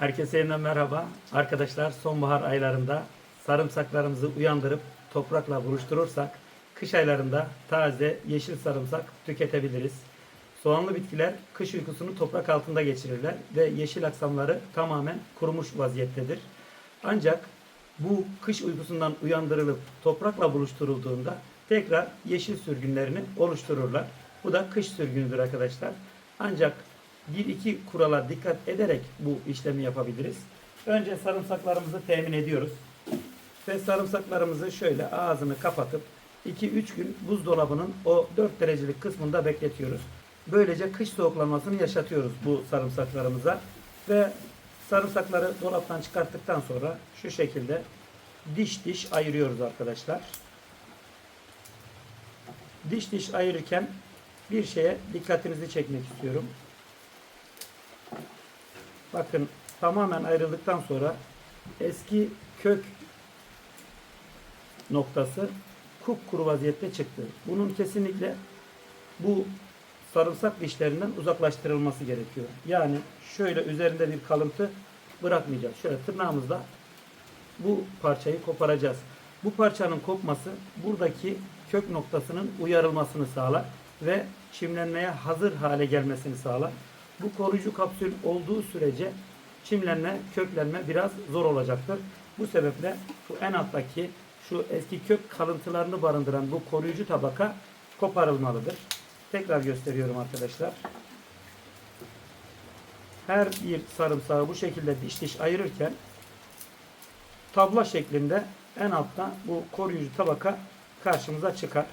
Herkese yeniden merhaba. Arkadaşlar sonbahar aylarında sarımsaklarımızı uyandırıp toprakla buluşturursak kış aylarında taze yeşil sarımsak tüketebiliriz. Soğanlı bitkiler kış uykusunu toprak altında geçirirler ve yeşil aksamları tamamen kurumuş vaziyettedir. Ancak bu kış uykusundan uyandırılıp toprakla buluşturulduğunda tekrar yeşil sürgünlerini oluştururlar. Bu da kış sürgünüdür arkadaşlar. Ancak bir iki kurala dikkat ederek bu işlemi yapabiliriz. Önce sarımsaklarımızı temin ediyoruz. Ve sarımsaklarımızı şöyle ağzını kapatıp 2-3 gün buzdolabının o 4 derecelik kısmında bekletiyoruz. Böylece kış soğuklanmasını yaşatıyoruz bu sarımsaklarımıza. Ve sarımsakları dolaptan çıkarttıktan sonra şu şekilde diş diş ayırıyoruz arkadaşlar. Diş diş ayırırken bir şeye dikkatinizi çekmek istiyorum. Bakın tamamen ayrıldıktan sonra eski kök noktası kupkuru vaziyette çıktı. Bunun kesinlikle bu sarımsak dişlerinden uzaklaştırılması gerekiyor. Yani şöyle üzerinde bir kalıntı bırakmayacağız. Şöyle tırnağımızla bu parçayı koparacağız. Bu parçanın kopması buradaki kök noktasının uyarılmasını sağlar ve çimlenmeye hazır hale gelmesini sağlar. Bu koruyucu kapsül olduğu sürece çimlenme, köklenme biraz zor olacaktır. Bu sebeple şu en alttaki şu eski kök kalıntılarını barındıran bu koruyucu tabaka koparılmalıdır. Tekrar gösteriyorum arkadaşlar. Her bir sarımsağı bu şekilde diş diş ayırırken tabla şeklinde en altta bu koruyucu tabaka karşımıza çıkar.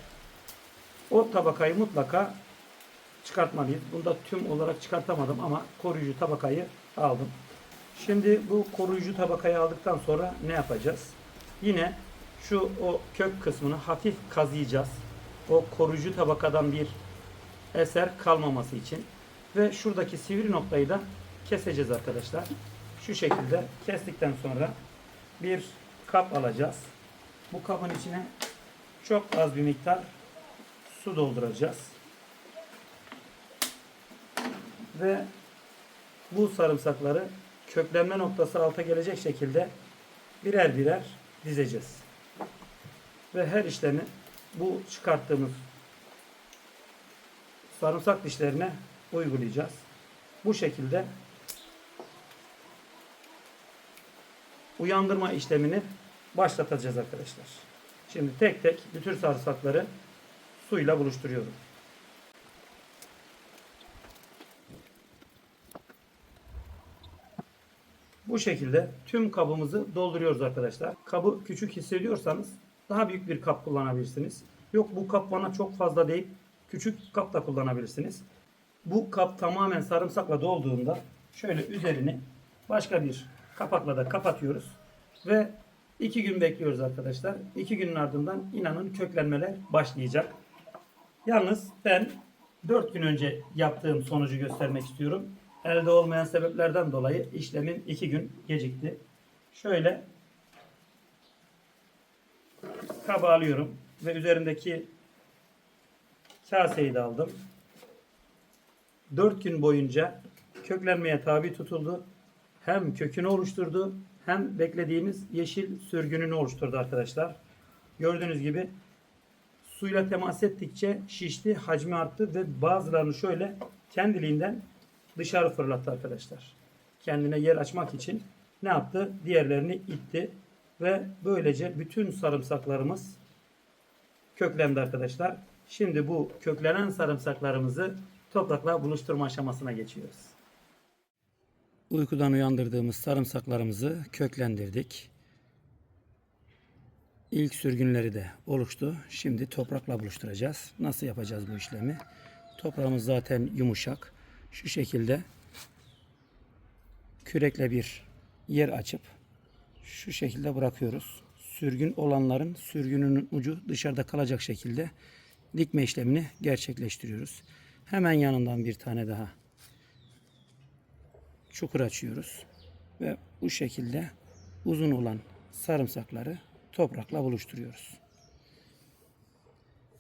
O tabakayı mutlaka çıkartmalıyız. Bunda tüm olarak çıkartamadım ama koruyucu tabakayı aldım. Şimdi bu koruyucu tabakayı aldıktan sonra ne yapacağız? Yine şu o kök kısmını hafif kazıyacağız. O koruyucu tabakadan bir eser kalmaması için. Ve şuradaki sivri noktayı da keseceğiz arkadaşlar. Şu şekilde kestikten sonra bir kap alacağız. Bu kabın içine çok az bir miktar su dolduracağız. Ve bu sarımsakları köklenme noktası alta gelecek şekilde birer birer dizeceğiz. Ve her işlemi bu çıkarttığımız sarımsak dişlerine uygulayacağız. Bu şekilde uyandırma işlemini başlatacağız arkadaşlar. Şimdi tek tek bütün sarımsakları suyla buluşturuyorum. Bu şekilde tüm kabımızı dolduruyoruz arkadaşlar. Kabı küçük hissediyorsanız daha büyük bir kap kullanabilirsiniz. Yok bu kap bana çok fazla değil. Küçük kap da kullanabilirsiniz. Bu kap tamamen sarımsakla dolduğunda şöyle üzerini başka bir kapakla da kapatıyoruz. Ve iki gün bekliyoruz arkadaşlar. İki günün ardından inanın köklenmeler başlayacak. Yalnız ben 4 gün önce yaptığım sonucu göstermek istiyorum. Elde olmayan sebeplerden dolayı işlemin 2 gün gecikti. Şöyle kaba alıyorum ve üzerindeki kaseyi de aldım. 4 gün boyunca köklenmeye tabi tutuldu. Hem kökünü oluşturdu hem beklediğimiz yeşil sürgününü oluşturdu arkadaşlar. Gördüğünüz gibi suyla temas ettikçe şişti, hacmi arttı ve bazılarını şöyle kendiliğinden dışarı fırlattı arkadaşlar. Kendine yer açmak için ne yaptı? Diğerlerini itti ve böylece bütün sarımsaklarımız köklendi arkadaşlar. Şimdi bu köklenen sarımsaklarımızı toprakla buluşturma aşamasına geçiyoruz. Uykudan uyandırdığımız sarımsaklarımızı köklendirdik. İlk sürgünleri de oluştu. Şimdi toprakla buluşturacağız. Nasıl yapacağız bu işlemi? Toprağımız zaten yumuşak. Şu şekilde kürekle bir yer açıp şu şekilde bırakıyoruz. Sürgün olanların sürgününün ucu dışarıda kalacak şekilde dikme işlemini gerçekleştiriyoruz. Hemen yanından bir tane daha çukur açıyoruz ve bu şekilde uzun olan sarımsakları toprakla buluşturuyoruz.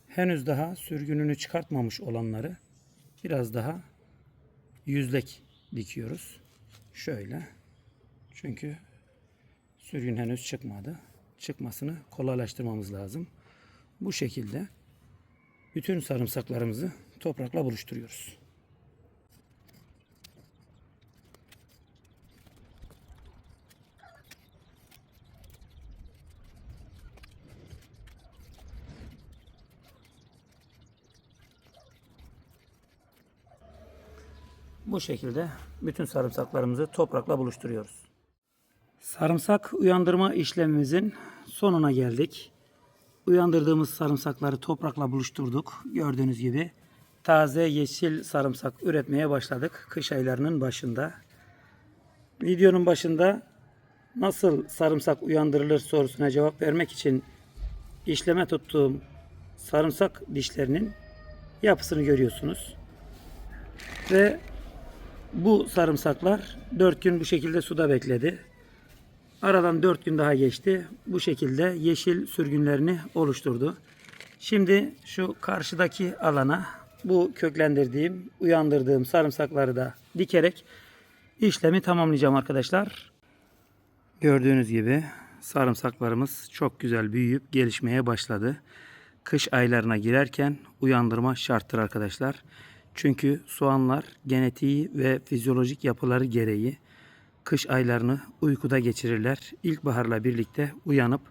Henüz daha sürgününü çıkartmamış olanları biraz daha yüzlek dikiyoruz. Şöyle Çünkü sürgün henüz çıkmadı. Çıkmasını kolaylaştırmamız lazım. Bu şekilde bütün sarımsaklarımızı toprakla buluşturuyoruz. Bu şekilde bütün sarımsaklarımızı toprakla buluşturuyoruz. Sarımsak uyandırma işlemimizin sonuna geldik. Uyandırdığımız sarımsakları toprakla buluşturduk. Gördüğünüz gibi taze yeşil sarımsak üretmeye başladık kış aylarının başında. Videonun başında nasıl sarımsak uyandırılır sorusuna cevap vermek için işleme tuttuğum sarımsak dişlerinin yapısını görüyorsunuz. Ve bu sarımsaklar 4 gün bu şekilde suda bekledi. Aradan 4 gün daha geçti. Bu şekilde yeşil sürgünlerini oluşturdu. Şimdi şu karşıdaki alana bu köklendirdiğim, uyandırdığım sarımsakları da dikerek işlemi tamamlayacağım arkadaşlar. Gördüğünüz gibi sarımsaklarımız çok güzel büyüyüp gelişmeye başladı. Kış aylarına girerken uyandırma şarttır arkadaşlar. Çünkü soğanlar genetiği ve fizyolojik yapıları gereği kış aylarını uykuda geçirirler. İlkbaharla birlikte uyanıp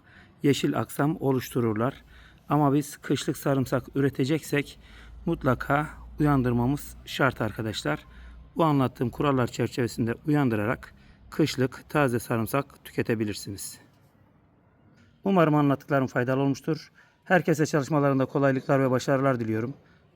yeşil aksam oluştururlar. Ama biz kışlık sarımsak üreteceksek mutlaka uyandırmamız şart arkadaşlar. Bu anlattığım kurallar çerçevesinde uyandırarak kışlık taze sarımsak tüketebilirsiniz. Umarım anlattıklarım faydalı olmuştur. Herkese çalışmalarında kolaylıklar ve başarılar diliyorum.